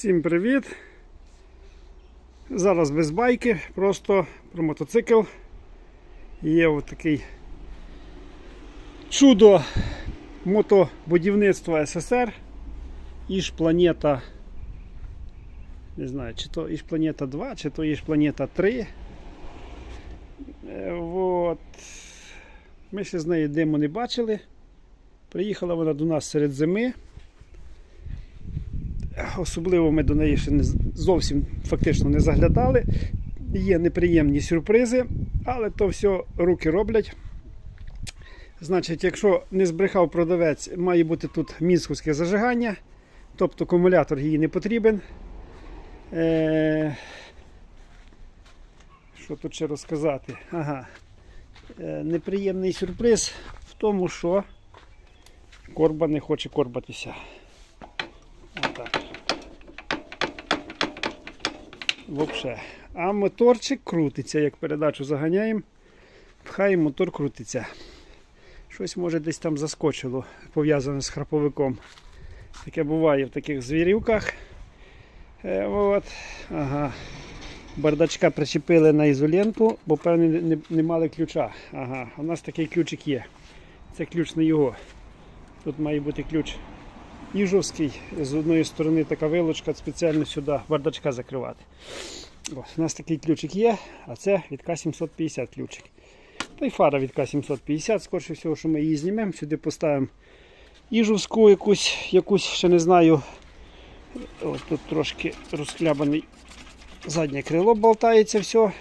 Всім привіт! Зараз без байки, просто про мотоцикл. Є отакий чудо мотобудівництва СССР. Іж планета. Не знаю, чи то Іж планета 2, чи то Іж планета 3. Е, Вот. Ми ще з нею диму не бачили. Приїхала вона до нас серед зими. Особливо ми до неї ще не зовсім фактично не заглядали. Є неприємні сюрпризи, але то все руки роблять. Значить, якщо не збрехав продавець, має бути тут мінськовське зажигання, тобто акумулятор їй не потрібен. Е... Що тут ще розказати? Ага. Е, неприємний сюрприз в тому, що корба не хоче корбатися. Отак. Вообще. А моторчик крутиться, як передачу заганяємо. Хай мотор крутиться. Щось може десь там заскочило, пов'язане з храповиком. Таке буває в таких звірівках. Е, от. Ага. Бардачка причепили на ізоленту, бо певне не, не, не мали ключа. Ага, у нас такий ключик є. Це ключ не його. Тут має бути ключ Іжовський. З одної сторони така вилочка спеціально сюди бардачка закривати. Ось, у нас такий ключик є, а це від К750 ключик. Та й фара від К750, скорше всього, що ми її знімемо, сюди поставимо Іжовську якусь, якусь ще не знаю. Ось тут трошки розхлябаний заднє крило болтається все.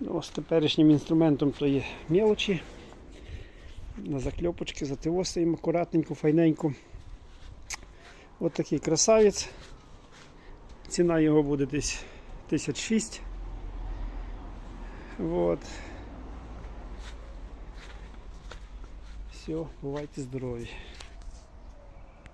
Ну, З теперішнім інструментом то є мелочі. На закльопочки зативосуємо акуратненько, файненько. Ось такий красавець. Ціна його буде десь 1006. Вот. Все, бувайте здорові.